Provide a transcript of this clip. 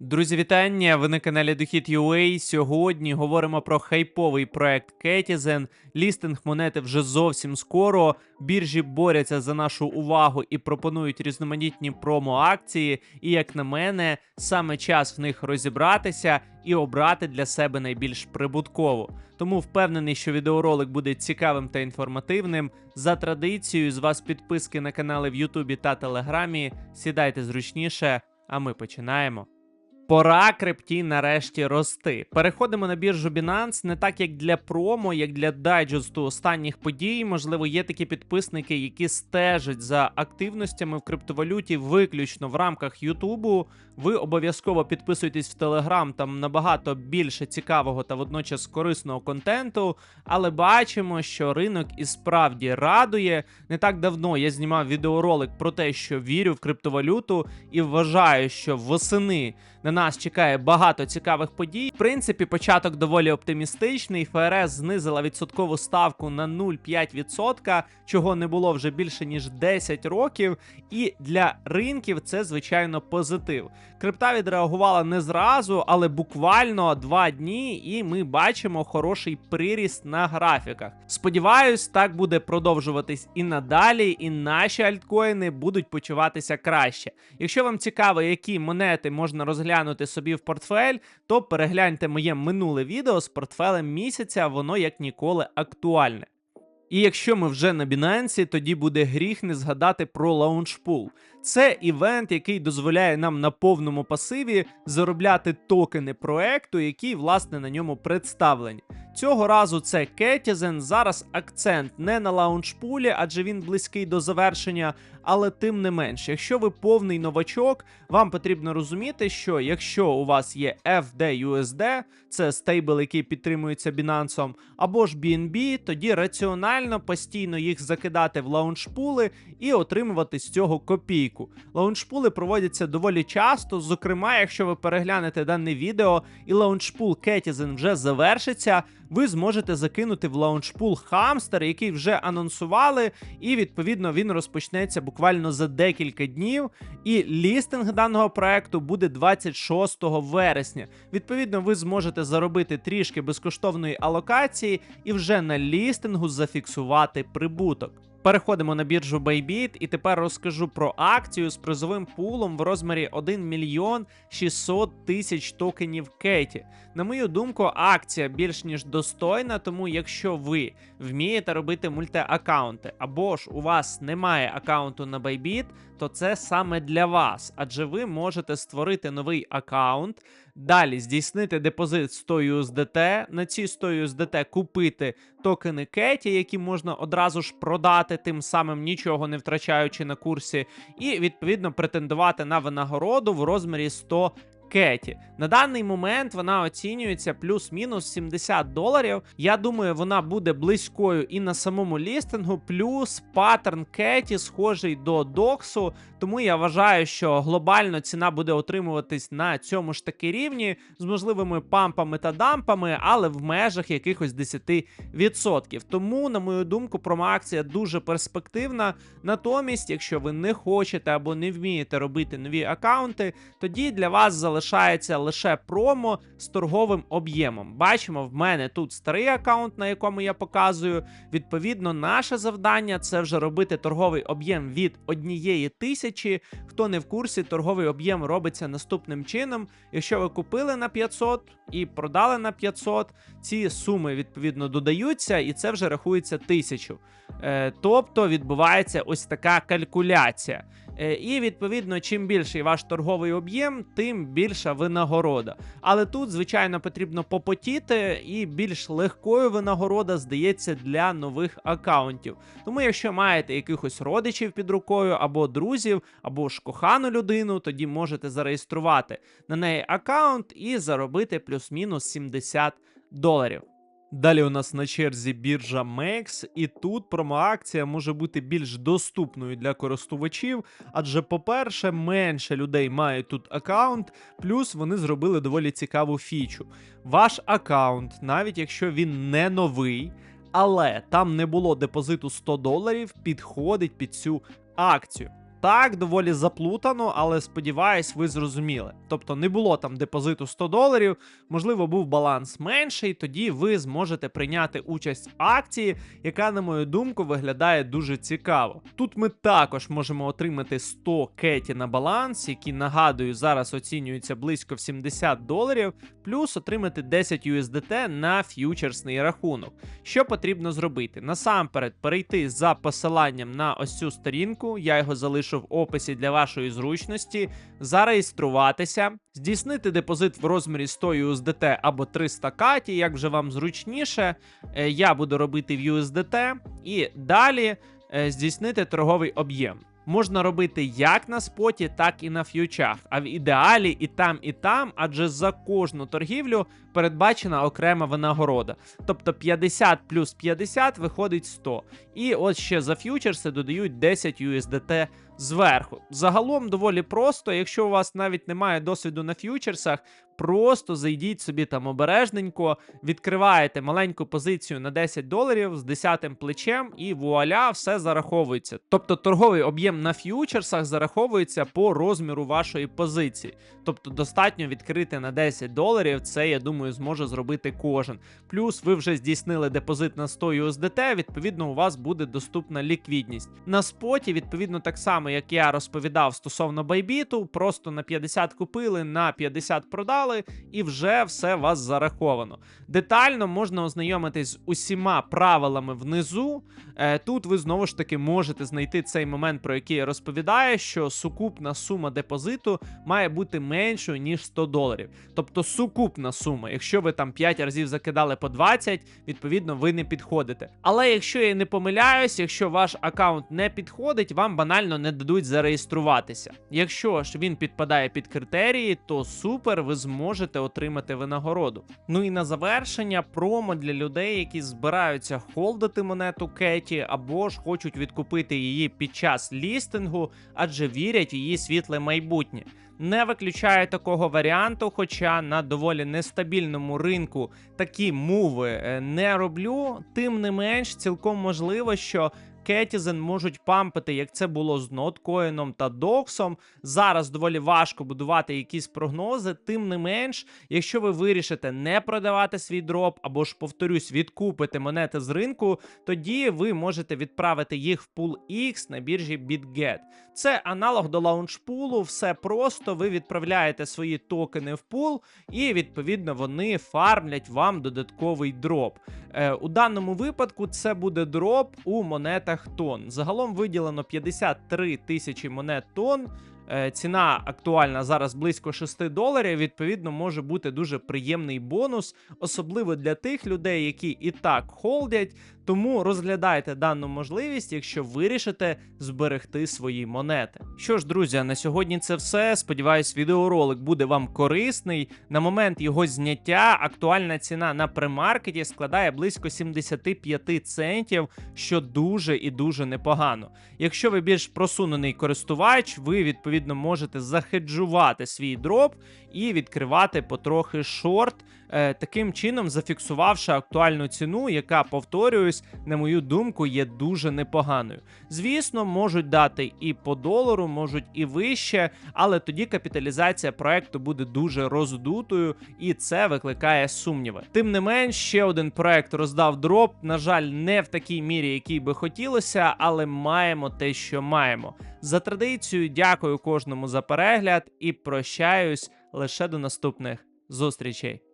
Друзі, вітання! Ви на каналі Дохід.ua. Сьогодні говоримо про хайповий проект Кетізен. Лістинг монети вже зовсім скоро. Біржі борються за нашу увагу і пропонують різноманітні промо-акції. І, як на мене, саме час в них розібратися і обрати для себе найбільш прибуткову. Тому впевнений, що відеоролик буде цікавим та інформативним. За традицією, з вас підписки на канали в Ютубі та Телеграмі. Сідайте зручніше, а ми починаємо. Пора крипті нарешті рости. Переходимо на біржу Binance не так, як для промо, як для дайджесту останніх подій. Можливо, є такі підписники, які стежать за активностями в криптовалюті виключно в рамках Ютубу. Ви обов'язково підписуйтесь в Телеграм, там набагато більше цікавого та водночас корисного контенту. Але бачимо, що ринок і справді радує. Не так давно я знімав відеоролик про те, що вірю в криптовалюту і вважаю, що восени на нас чекає багато цікавих подій. В принципі, початок доволі оптимістичний. ФРС знизила відсоткову ставку на 0,5%, чого не було вже більше ніж 10 років. І для ринків це звичайно позитив. Крипта відреагувала не зразу, але буквально два дні, і ми бачимо хороший приріст на графіках. Сподіваюсь, так буде продовжуватись і надалі, і наші альткоїни будуть почуватися краще. Якщо вам цікаво, які монети можна розглянути собі в портфель, то перегляньте моє минуле відео з портфелем місяця, воно як ніколи актуальне. І якщо ми вже на Binance, тоді буде гріх не згадати про лаунчпул. Це івент, який дозволяє нам на повному пасиві заробляти токени проекту, які власне на ньому представлені. Цього разу це Кетізен. Зараз акцент не на лаунчпулі, адже він близький до завершення. Але тим не менш, якщо ви повний новачок, вам потрібно розуміти, що якщо у вас є FDUSD, це стейбл, який підтримується Binance, або ж BNB, тоді раціонально постійно їх закидати в лаунчпули і отримувати з цього копійку. Лаунчпули проводяться доволі часто. Зокрема, якщо ви переглянете дане відео і лаунчпул Кетізен вже завершиться, ви зможете закинути в лаунчпул Хамстер, який вже анонсували, і відповідно він розпочнеться буквально за декілька днів. І лістинг даного проекту буде 26 вересня. Відповідно, ви зможете заробити трішки безкоштовної алокації і вже на лістингу зафіксувати прибуток. Переходимо на біржу Bybit і тепер розкажу про акцію з призовим пулом в розмірі 1 мільйон 600 тисяч токенів Кеті. На мою думку, акція більш ніж достойна, тому якщо ви вмієте робити мультиаккаунти, або ж у вас немає аккаунту на Bybit, то це саме для вас, адже ви можете створити новий аккаунт. Далі здійснити депозит 100 USDT, на ці 100 USDT купити токени Кеті, які можна одразу ж продати, тим самим нічого не втрачаючи на курсі, і відповідно претендувати на винагороду в розмірі 100 Кеті. На даний момент вона оцінюється плюс-мінус 70 доларів. Я думаю, вона буде близькою і на самому лістингу, плюс паттерн Кеті схожий до доксу. Тому я вважаю, що глобально ціна буде отримуватись на цьому ж таки рівні з можливими пампами та дампами, але в межах якихось 10%. Тому, на мою думку, промоакція дуже перспективна. Натомість, якщо ви не хочете або не вмієте робити нові аккаунти, тоді для вас залишається лише промо з торговим об'ємом. Бачимо, в мене тут старий аккаунт, на якому я показую. Відповідно, наше завдання це вже робити торговий об'єм від однієї тисячі. Хто не в курсі, торговий об'єм робиться наступним чином. Якщо ви купили на 500 і продали на 500, ці суми відповідно додаються, і це вже рахується тисячу. Е, тобто відбувається ось така калькуляція. Е, і відповідно, чим більший ваш торговий об'єм, тим більша винагорода. Але тут, звичайно, потрібно попотіти, і більш легкою винагорода здається для нових аккаунтів. Тому, якщо маєте якихось родичів під рукою, або друзів, або ж кохану людину, тоді можете зареєструвати на неї аккаунт і заробити плюс-мінус 70 доларів. Далі у нас на черзі біржа MEX, і тут промоакція може бути більш доступною для користувачів, адже, по-перше, менше людей мають тут аккаунт, плюс вони зробили доволі цікаву фічу. Ваш аккаунт, навіть якщо він не новий, але там не було депозиту 100 доларів, підходить під цю акцію. Так, доволі заплутано, але сподіваюсь, ви зрозуміли. Тобто не було там депозиту 100 доларів, можливо, був баланс менший, тоді ви зможете прийняти участь в акції, яка, на мою думку, виглядає дуже цікаво. Тут ми також можемо отримати 100 кеті на баланс, які нагадую, зараз оцінюються близько в 70 доларів, плюс отримати 10 USDT на ф'ючерсний рахунок. Що потрібно зробити? Насамперед перейти за посиланням на ось цю сторінку, я його залишу в описі для вашої зручності, зареєструватися, здійснити депозит в розмірі 100 USDT або 300 каті, як вже вам зручніше. Е, Я буду робити в USDT і далі е, здійснити торговий об'єм. Можна робити як на споті, так і на ф'ючах. А в ідеалі і там, і там, адже за кожну торгівлю передбачена окрема винагорода. Тобто 50 плюс 50 виходить 100. І от ще за ф'ючерси додають 10 USDT зверху. Загалом доволі просто, якщо у вас навіть немає досвіду на ф'ючерсах, просто зайдіть собі там обережненько, відкриваєте маленьку позицію на 10 доларів з 10 плечем, і вуаля, все зараховується. Тобто торговий об'єм на ф'ючерсах зараховується по розміру вашої позиції. Тобто достатньо відкрити на 10 доларів, це я думаю зможе зробити кожен. Плюс ви вже здійснили депозит на 100 USDT, відповідно, у вас буде доступна ліквідність. На споті, відповідно, так само, як я розповідав стосовно байбіту, просто на 50 купили, на 50 продали, і вже все вас зараховано. Детально можна ознайомитись з усіма правилами внизу. Е, Тут ви знову ж таки можете знайти цей момент, про який я розповідаю, що сукупна сума депозиту має бути меншою, ніж 100 доларів. Тобто сукупна сума. Якщо ви там 5 разів закидали по 20, відповідно, ви не підходите. Але якщо я не помиляюсь, якщо ваш аккаунт не підходить, вам банально не дадуть зареєструватися. Якщо ж він підпадає під критерії, то супер, ви зможете отримати винагороду. Ну і на завершення промо для людей, які збираються холдити монету Кеті, або ж хочуть відкупити її під час лістингу, адже вірять в її світле майбутнє. Не виключаю такого варіанту, хоча на доволі нестабільному ринку такі муви е, не роблю. Тим не менш, цілком можливо, що Кетізен можуть пампити, як це було з ноткоїном та доксом. Зараз доволі важко будувати якісь прогнози. Тим не менш, якщо ви вирішите не продавати свій дроп, або ж повторюсь, відкупити монети з ринку, тоді ви можете відправити їх в пул X на біржі BitGet. Це аналог до лаунчпулу, все просто. Ви відправляєте свої токени в пул, і відповідно вони фармлять вам додатковий дроп. Е, у даному випадку це буде дроп у монетах тон. Загалом виділено 53 тисячі монет тон. Е, Ціна актуальна зараз близько 6 доларів. Відповідно, може бути дуже приємний бонус, особливо для тих людей, які і так холдять. Тому розглядайте дану можливість, якщо вирішите зберегти свої монети. Що ж, друзі, на сьогодні це все. Сподіваюсь, відеоролик буде вам корисний. На момент його зняття актуальна ціна на премаркеті складає близько 75 центів, що дуже і дуже непогано. Якщо ви більш просунений користувач, ви відповідно можете захеджувати свій дроп і відкривати потрохи шорт, таким чином зафіксувавши актуальну ціну, яка, повторююсь, на мою думку, є дуже непоганою. Звісно, можуть дати і по долару, можуть і вище, але тоді капіталізація проекту буде дуже роздутою, і це викликає сумніви. Тим не менш, ще один проект роздав дроп. На жаль, не в такій мірі, який би хотілося, але маємо те, що маємо. За традицією, дякую кожному за перегляд і прощаюсь лише до наступних зустрічей.